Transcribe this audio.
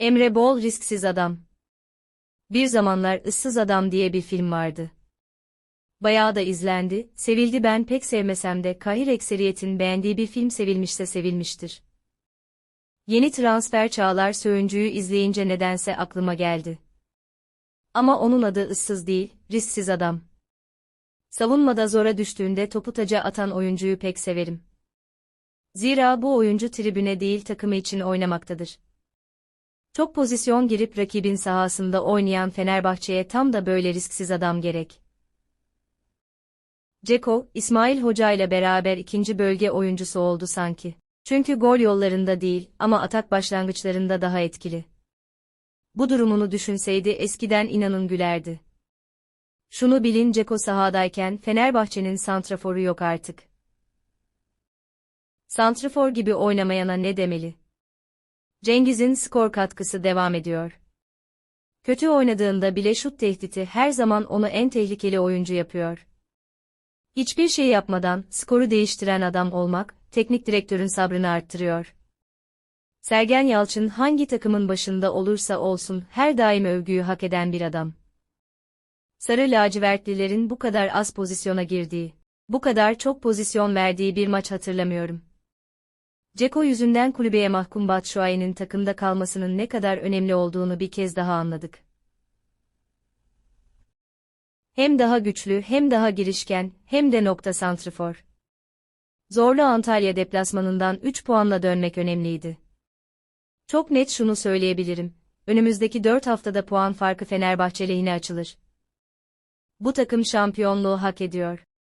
Emre Bol risksiz adam. Bir zamanlar ıssız adam diye bir film vardı. Bayağı da izlendi, sevildi ben pek sevmesem de kahir ekseriyetin beğendiği bir film sevilmişse sevilmiştir. Yeni transfer Çağlar Söyüncü'yü izleyince nedense aklıma geldi. Ama onun adı ıssız değil, risksiz adam. Savunmada zora düştüğünde topu taca atan oyuncuyu pek severim. Zira bu oyuncu tribüne değil takımı için oynamaktadır. Çok pozisyon girip rakibin sahasında oynayan Fenerbahçe'ye tam da böyle risksiz adam gerek. Ceko, İsmail Hoca ile beraber ikinci bölge oyuncusu oldu sanki. Çünkü gol yollarında değil ama atak başlangıçlarında daha etkili. Bu durumunu düşünseydi eskiden inanın gülerdi. Şunu bilin Ceko sahadayken Fenerbahçe'nin santraforu yok artık. Santrafor gibi oynamayana ne demeli? Cengiz'in skor katkısı devam ediyor. Kötü oynadığında bile şut tehdidi her zaman onu en tehlikeli oyuncu yapıyor. Hiçbir şey yapmadan skoru değiştiren adam olmak, teknik direktörün sabrını arttırıyor. Sergen Yalçın hangi takımın başında olursa olsun her daim övgüyü hak eden bir adam. Sarı lacivertlilerin bu kadar az pozisyona girdiği, bu kadar çok pozisyon verdiği bir maç hatırlamıyorum. Ceko yüzünden kulübeye mahkum Batshuayi'nin takımda kalmasının ne kadar önemli olduğunu bir kez daha anladık. Hem daha güçlü, hem daha girişken, hem de nokta santrifor. Zorlu Antalya deplasmanından 3 puanla dönmek önemliydi. Çok net şunu söyleyebilirim. Önümüzdeki 4 haftada puan farkı Fenerbahçe lehine açılır. Bu takım şampiyonluğu hak ediyor.